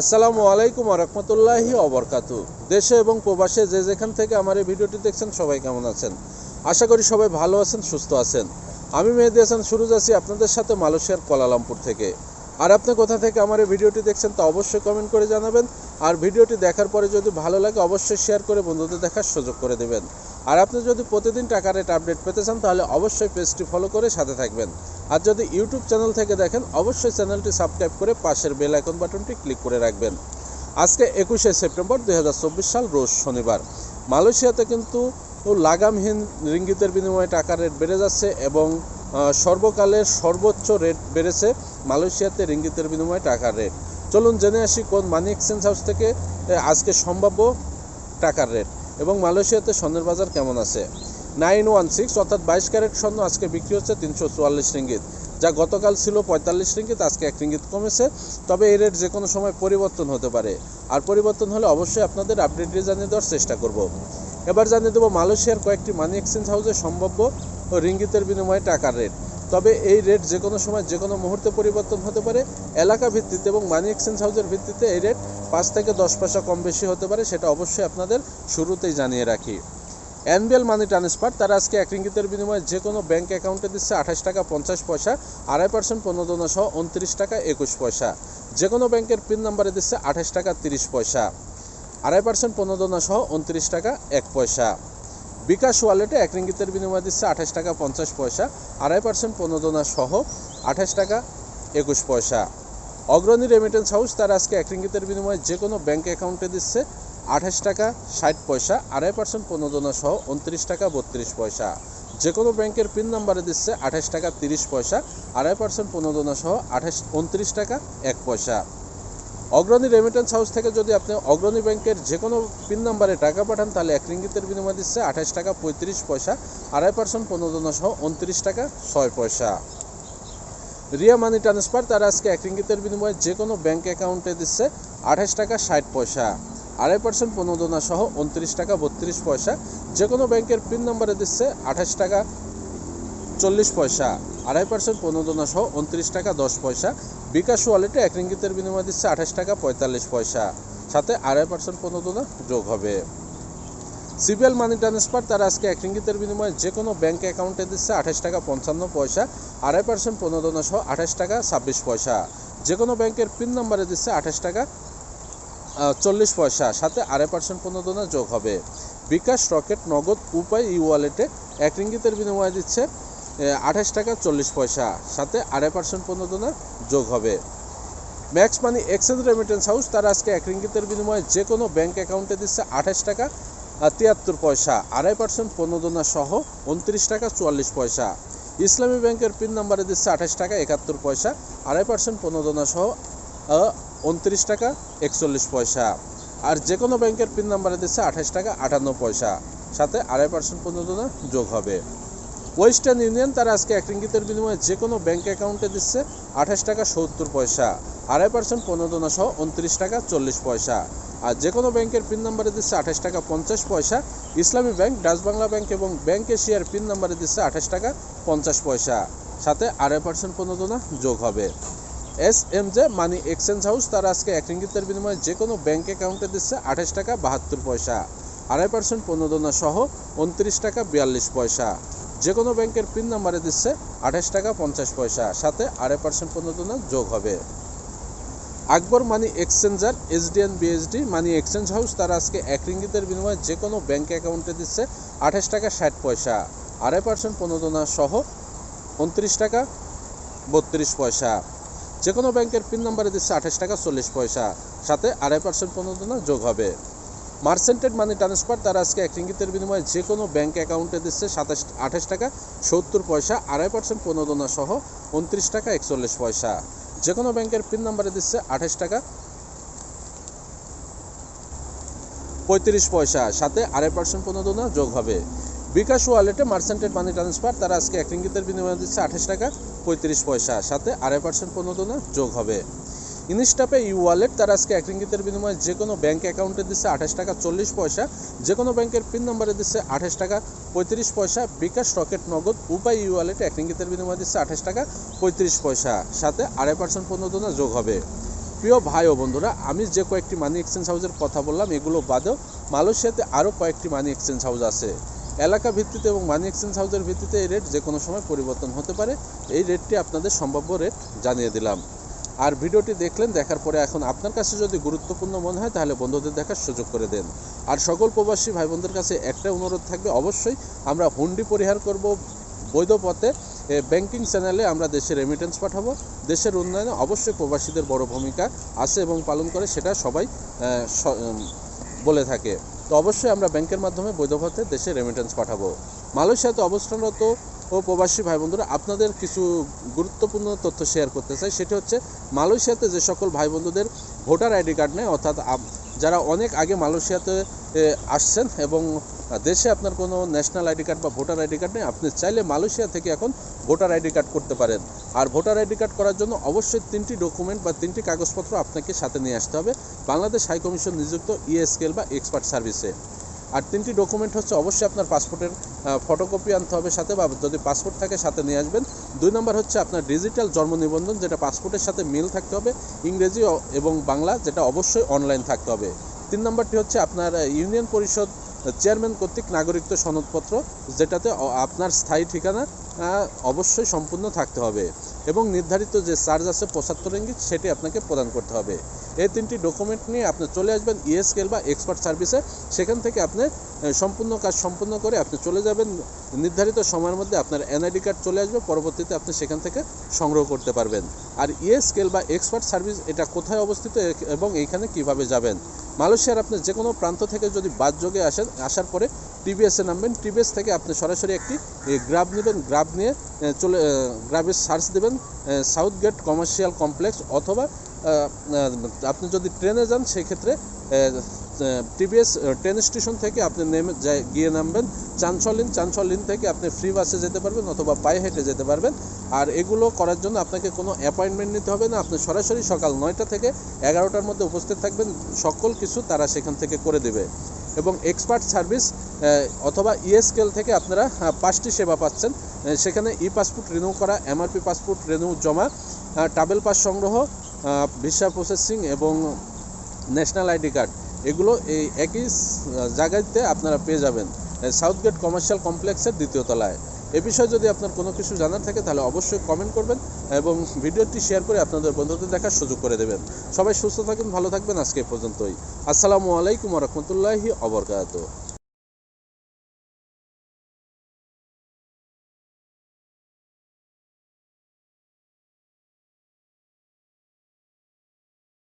আসসালামু আলাইকুম রহমতুল্লাহি অবরকাতু দেশে এবং প্রবাসে যে যেখান থেকে আমার এই ভিডিওটি দেখছেন, সবাই কেমন আছেন? আশা করি সবাই ভালো আছেন, সুস্থ আছেন। আমি মেহেদি হাসান সুরজ আছি আপনাদের সাথে মালয়েশিয়ার কোলালামপুর থেকে। আর আপনি কোথা থেকে আমার এই ভিডিওটি দেখছেন তা অবশ্যই কমেন্ট করে জানাবেন। আর ভিডিওটি দেখার পরে যদি ভালো লাগে, অবশ্যই শেয়ার করে বন্ধুদের দেখার সুযোগ করে দেবেন। আর আপনি যদি প্রতিদিন টাকা রেট আপডেট পেতে চান, তাহলে অবশ্যই পেজটি ফলো করে সাথে থাকবেন। আর যদি ইউটিউব চ্যানেল থেকে দেখেন, অবশ্যই চ্যানেলটি সাবস্ক্রাইব করে পাশের বেল আইকন বাটনটি ক্লিক করে রাখবেন। আজকে একুশে সেপ্টেম্বর দু হাজার চব্বিশ সাল, রোজ শনিবার। মালয়েশিয়াতে কিন্তু লাগামহীন রিঙ্গিতের বিনিময়ে টাকা রেট বেড়ে যাচ্ছে এবং সর্বকালের সর্বোচ্চ রেট বেড়েছে মালয়েশিয়াতে রিঙ্গিতের বিনিময়ে টাকার রেট। চলুন জেনে আসি কোন মানি এক্সচেঞ্জ হাউস থেকে আজকে সম্ভাব্য টাকার রেট। এবং মালয়েশিয়াতে স্বর্ণের বাজার কেমন আছে? নাইন ওয়ান সিক্স অর্থাৎ বাইশ ক্যারেট স্বর্ণ আজকে বিক্রি হচ্ছে তিনশো চুয়াল্লিশ রিঙ্গিত। যা গতকাল ছিল পঁয়তাল্লিশ রিঙ্গিত, আজকে এক রিঙ্গিত কমেছে। তবে এই রেট যে কোনো সময় পরিবর্তন হতে পারে। আর পরিবর্তন হলে অবশ্যই আপনাদের আপডেট দিয়ে জানিয়ে দেওয়ার চেষ্টা করব। এবার জানিয়ে দেবো মালয়েশিয়ার কয়েকটি মানি এক্সচেঞ্জ হাউসে সম্ভাব্য ও রিঙ্গিতের বিনিময়ে টাকার রেট। তবে এই রেট যে কোনো সময় যে কোনো মুহূর্তে পরিবর্তন হতে পারে। এলাকা ভিত্তিতে এবং মানি এক্সচেঞ্জ হাউসের ভিত্তিতে এই রেট পাঁচ থেকে দশ পয়সা কম বেশি হতে পারে, সেটা অবশ্যই আপনাদের শুরুতেই জানিয়ে রাখি। এনবিএল মানি ট্রান্সফার তারা আজকে এক রিঙ্গিতের বিনিময়ে যে কোনো ব্যাঙ্ক অ্যাকাউন্টে দিচ্ছে আঠাশ টাকা পঞ্চাশ পয়সা, আড়াই পার্সেন্ট প্রণোদনা সহ উনত্রিশ টাকা একুশ পয়সা। যে কোনো ব্যাংকের পিন নাম্বারে দিচ্ছে আঠাশ টাকা তিরিশ পয়সা, আড়াই পার্সেন্ট প্রণোদনা সহ উনত্রিশ টাকা এক পয়সা। বিকাশ ওয়ালেটে এক রিঙ্গিতের বিনিময় দিচ্ছে আঠাশ টাকা পঞ্চাশ পয়সা, আড়াই পার্সেন্ট প্রণোদনা সহ আঠাশ টাকা একুশ পয়সা। অগ্রণী রেমিটেন্স হাউস তারা আজকে এক রিঙ্গিতের বিনিময়ে যে কোনো ব্যাংক অ্যাকাউন্টে দিচ্ছে আঠাশ টাকা ষাট পয়সা, আড়াই পার্সেন্ট প্রণোদনা সহ উনত্রিশ টাকা বত্রিশ পয়সা। যে কোনো ব্যাংকের পিন নাম্বারে দিচ্ছে আঠাশ টাকা তিরিশ পয়সা, আড়াই পার্সেন্ট প্রণোদনা সহ আঠাশ, উনত্রিশ টাকা এক পয়সা। অগ্রণী রেমিটেন্স হাউস থেকে যদি আপনি অগ্রণী ব্যাংকের যে কোনো পিন নাম্বারে টাকা পাঠান, তাহলে এক রিঙ্গিতের বিনিময় দিচ্ছে আঠাশ টাকা পঁয়ত্রিশ পয়সা, আড়াই পার্সেন্ট প্রণোদনা সহ উনত্রিশ টাকা ছয় পয়সা। রিয়া মানি ট্রান্সফার তারা আজকে এক রিঙ্গিতের বিনিময়ে যে কোনো ব্যাংক অ্যাকাউন্টে দিচ্ছে আঠাশ টাকা ষাট পয়সা, আড়াই পার্সেন্ট প্রণোদনা সহ উনত্রিশ টাকা বত্রিশ পয়সা যে কোনো ব্যাংকের পিন নম্বরে দিচ্ছে আঠাশ টাকা চল্লিশ পয়সা। আড়াই পার্সেন্ট প্রণোদনা সহ উনত্রিশ টাকা দশ পয়সা। বিকাশ ওয়ালেটে এক রিঙ্গিতের বিনিময় দিচ্ছে আঠাশ টাকা পঁয়তাল্লিশ পয়সা। সাথে আড়াই পার্সেন্ট প্রণোদনা যোগ হবে। সিবিএল মানি ট্রান্সফার, তারা আজকে এক রিঙ্গিতের বিনিময়ে যে কোনো ব্যাংক অ্যাকাউন্টে দিচ্ছে আঠাশ টাকা পঞ্চান্ন পয়সা, আড়াই পার্সেন্ট প্রণোদনা সহ আঠাশ টাকা ছাব্বিশ পয়সা। যে কোনো ব্যাংকের পিন নম্বরে দিচ্ছে আঠাশ টাকা চল্লিশ পয়সা, সাথে আড়াই পার্সেন্ট প্রণোদনা যোগ হবে। বিকাশ রকেট নগদ উপায় ই ওয়ালেটে এক রিঙ্গিতের বিনিময়ে দিচ্ছে আঠাশ টাকা চল্লিশ পয়সা। সাথে আড়াই পার্সেন্ট প্রণোদনা যোগ হবে। Max money exchange remittance house তারা আজকে এক রিঙ্গিতের বিনিময়ে যে কোনো ব্যাংক অ্যাকাউন্টে দিচ্ছে আঠাশ টাকা তিয়াত্তর পয়সা। আড়াই পার্সেন্ট প্রণোদনা সহ উনত্রিশ টাকা চুয়াল্লিশ পয়সা। ইসলামী ব্যাংকের পিন নাম্বারে দিচ্ছে আঠাশ টাকা একাত্তর পয়সা, আড়াই পার্সেন্ট প্রণোদনা সহ উনত্রিশ টাকা একচল্লিশ পয়সা। আর যে কোনো ব্যাংকের পিন নাম্বারে দিচ্ছে আঠাশ টাকা আটান্ন পয়সা। সাথে আড়াই পার্সেন্ট প্রণোদনা যোগ হবে। ওয়েস্টার্ন ইউনিয়ন তারা আজকে এক রিঙ্গিতের বিনিময়ে যে কোনো ব্যাংক অ্যাকাউন্টে দিচ্ছে আঠাশ টাকা সত্তর পয়সা, আড়াই পার্সেন্ট পনেরো প্রণোদনা সহ উনত্রিশ টাকা চল্লিশ পয়সা। আর যে কোনো ব্যাংকের পিন নাম্বারে দিচ্ছে আঠাশ টাকা পঞ্চাশ পয়সা, Islami bank, Dutch Bangla bank এবং ব্যাংক এশিয়ার পিন নাম্বারে দিচ্ছে আঠাশ টাকা পঞ্চাশ পয়সা। সাথে আড়াই পার্সেন্ট প্রণোদনা যোগ হবে। S M J money exchange house তারা আজকে এক রিঙ্গিতের বিনিময়ে যে কোনো ব্যাংক অ্যাকাউন্টে দিচ্ছে আঠাশ টাকা বাহাত্তর পয়সা, আড়াই পার্সেন্ট প্রণোদনা সহ উনত্রিশ টাকা বিয়াল্লিশ পয়সা। যে কোনো ব্যাংকের পিন নাম্বারে দিচ্ছে আঠাশ টাকা পঞ্চাশ পয়সা। সাথে আড়াই পার্সেন্ট প্রণোদনা যোগ হবে। Akbar money exchanger, SDN, BSD, money exchange house, তারা আজকে এক রিঙ্গিতের বিনিময়ে যে কোনো ব্যাংক অ্যাকাউন্টে দিচ্ছে আঠাশ টাকা ষাট পয়সা। আড়াই পার্সেন্ট প্রণোদনা সহ উনত্রিশ টাকা বত্রিশ পয়সা। যে কোনো ব্যাংকের পিন নাম্বারে দিচ্ছে আঠাশ টাকা চল্লিশ পয়সা। সাথে আড়াই পার্সেন্ট প্রণোদনা যোগ হবে। মার্সেন্টেড মানি ট্রান্সফার, তারা আজকে এক রিঙ্গিতের বিনিময়ে যে কোনো ব্যাঙ্ক অ্যাকাউন্টে দিচ্ছে সাতাশ, আঠাশ টাকা, সত্তর পয়সা, আড়াই পার্সেন্ট প্রণোদনা সহ উনত্রিশ টাকা একচল্লিশ পয়সা। যে কোনো ব্যাংকের পিন নাম্বারে দিচ্ছে আঠাশ টাকা, পঁয়ত্রিশ পয়সা, সাথে আড়াই পার্সেন্ট প্রণোদনা যোগ হবে। বিকাশ ওয়ালেটে মার্সেন্টেড মানি ট্রান্সফার, তারা আজকে এক রিঙ্গিতের বিনিময়ে দিচ্ছে আঠাশ টাকা, পঁয়ত্রিশ পয়সা, সাথে আড়াই পার্সেন্ট প্রণোদনা যোগ হবে। ইনস্টাপে ই ওয়ালেট তারা আজকে এক রিঙ্গিতের বিনিময়ে যে কোনো ব্যাংক অ্যাকাউন্টে দিচ্ছে আঠাশ টাকা চল্লিশ পয়সা যে কোনো ব্যাংকের পিন নম্বরে দিচ্ছে আঠাশ টাকা পঁয়ত্রিশ পয়সা, বিকাশ রকেট নগদ উপায় ই ওয়ালেট এক রিঙ্গিতের বিনিময়ে দিচ্ছে আঠাশ টাকা পঁয়ত্রিশ পয়সা। সাথে আড়াই পার্সেন্ট প্রণোদনা যোগ হবে। প্রিয় ভাই ও বন্ধুরা, আমি যে কয়েকটি মানি এক্সচেঞ্জ হাউসের কথা বললাম, এগুলো বাদেও মালয়েশিয়াতে আরও কয়েকটি মানি এক্সচেঞ্জ হাউস আছে। এলাকা ভিত্তিতে এবং মানি এক্সচেঞ্জ হাউসের ভিত্তিতে এই রেট যে কোনো সময় পরিবর্তন হতে পারে। এই রেটটি আপনাদের সম্ভাব্য রেট জানিয়ে দিলাম। আর ভিডিওটি দেখলেন, দেখার পরে এখন আপনার কাছে যদি গুরুত্বপূর্ণ মনে হয়, তাহলে বন্ধুদের দেখার সুযোগ করে দেন। আর সকল প্রবাসী ভাই বোনদের কাছে একটা অনুরোধ থাকবে, অবশ্যই আমরা হুন্ডি পরিহার করব বৈধ পথে ব্যাংকিং চ্যানেলে আমরা দেশে রেমিটেন্স পাঠাবো, দেশের উন্নয়নে অবশ্যই প্রবাসীদের বড় ভূমিকা আছে এবং পালন করে, সেটা সবাই বলে থাকে। তো অবশ্যই আমরা ব্যাংকের মাধ্যমে বৈধ পথে দেশে রেমিটেন্স পাঠাবো। মালয়েশিয়াতে অবস্থানরত ও প্রবাসী ভাই বন্ধুরা, আপনাদের কিছু গুরুত্বপূর্ণ তথ্য শেয়ার করতে চাই, সেটি হচ্ছে মালয়েশিয়াতে যে সকল ভাই বন্ধুদের ভোটার আইডি কার্ড নেই অর্থাৎ যারা অনেক আগে মালয়েশিয়াতে আসছেন এবং দেশে আপনার কোনো ন্যাশনাল আইডি কার্ড বা ভোটার আইডি কার্ড নেই, আপনি চাইলে মালয়েশিয়া থেকে এখন ভোটার আইডি কার্ড করতে পারেন। আর ভোটার আইডি কার্ড করার জন্য অবশ্যই তিনটি ডকুমেন্ট বা তিনটি কাগজপত্র আপনাকে সাথে নিয়ে আসতে হবে, বাংলাদেশ হাইকমিশন নিযুক্ত ইএসকেল বা এক্সপার্ট সার্ভিসে আর তিনটি ডকুমেন্ট হচ্ছে অবশ্যই আপনার পাসপোর্টের ফটোকপি আনতে হবে সাথে বা যদি পাসপোর্ট থাকে সাথে নিয়ে আসবেন। দুই নম্বর হচ্ছে আপনার ডিজিটাল জন্ম নিবন্ধন, যেটা পাসপোর্টের সাথে মিল থাকতে হবে, ইংরেজি এবং বাংলা, যেটা অবশ্যই অনলাইন থাকতে হবে। তিন নম্বরটি হচ্ছে আপনার ইউনিয়ন পরিষদ চেয়ারম্যান কর্তৃক নাগরিকত্ব সনদপত্র, যেটাতে আপনার স্থায়ী ঠিকানা অবশ্যই সম্পূর্ণ থাকতে হবে এবং নির্ধারিত যে চার্জ আছে পঁচাত্তর ইঙ্গিত, সেটি আপনাকে প্রদান করতে হবে। এই তিনটি ডকুমেন্ট নিয়ে আপনি চলে আসবেন ইএসকেল বা এক্সপার্ট সার্ভিসে। সেখান থেকে আপনি সম্পূর্ণ কাজ সম্পূর্ণ করে আপনি চলে যাবেন। নির্ধারিত সময়ের মধ্যে আপনার এনআইডি কার্ড চলে আসবে। পরবর্তীতে আপনি সেখান থেকে সংগ্রহ করতে পারবেন। আর ইয়ে ইএসকেল বা এক্সপার্ট সার্ভিস এটা কোথায় অবস্থিত এবং এইখানে কীভাবে যাবেন? মালয়েশিয়ার আপনি যে কোনো প্রান্ত থেকে যদি বাস যোগে আসেন, আসার পরে টিবিএসে নামবেন। টিবিএস থেকে আপনি সরাসরি একটি গ্রাব নেবেন। গ্রাব নিয়ে চলে গ্রাবের সার্চ দেবেন সাউথ গেট কমার্শিয়াল কমপ্লেক্স অথবা আপনি যদি ট্রেনে যান, সেক্ষেত্রে টিবিএস ট্রেন স্টেশন থেকে আপনি নেমে যাই- গিয়ে নামবেন। চাঞ্চলিন চাঞ্চলিন থেকে আপনি ফ্রি বাসে যেতে পারবেন অথবা পায়ে হেঁটে যেতে পারবেন। আর এগুলো করার জন্য আপনাকে কোনো অ্যাপয়েন্টমেন্ট নিতে হবে না। আপনি সরাসরি সকাল নয়টা থেকে এগারোটার মধ্যে উপস্থিত থাকবেন। সকল কিছু তারা সেখান থেকে করে দেবে। এবং এক্সপার্ট সার্ভিস অথবা ইএসকেল থেকে আপনারা পাঁচটি সেবা পাচ্ছেন। সেখানে ই পাসপোর্ট রিনিউ করা এমআরপি পাসপোর্ট রিনিউ জমা ট্রাভেল পাস সংগ্রহ ভিসা প্রসেসিং এবং ন্যাশনাল আইডি কার্ড এগুলো এই একই জায়গাতে আপনারা পেয়ে যাবেন। সাউথ গেট কমার্শিয়াল কমপ্লেক্সের দ্বিতীয় তলায়। এ বিষয়ে যদি আপনার কোনো কিছু জানার থাকে, তাহলে অবশ্যই কমেন্ট করবেন এবং ভিডিওটি শেয়ার করে আপনাদের বন্ধুদের দেখার সুযোগ করে দেবেন। সবাই সুস্থ থাকবেন ভালো থাকবেন, আজকে পর্যন্তই। আসসালামু আলাইকুম রহমতুল্লাহি অবরকাত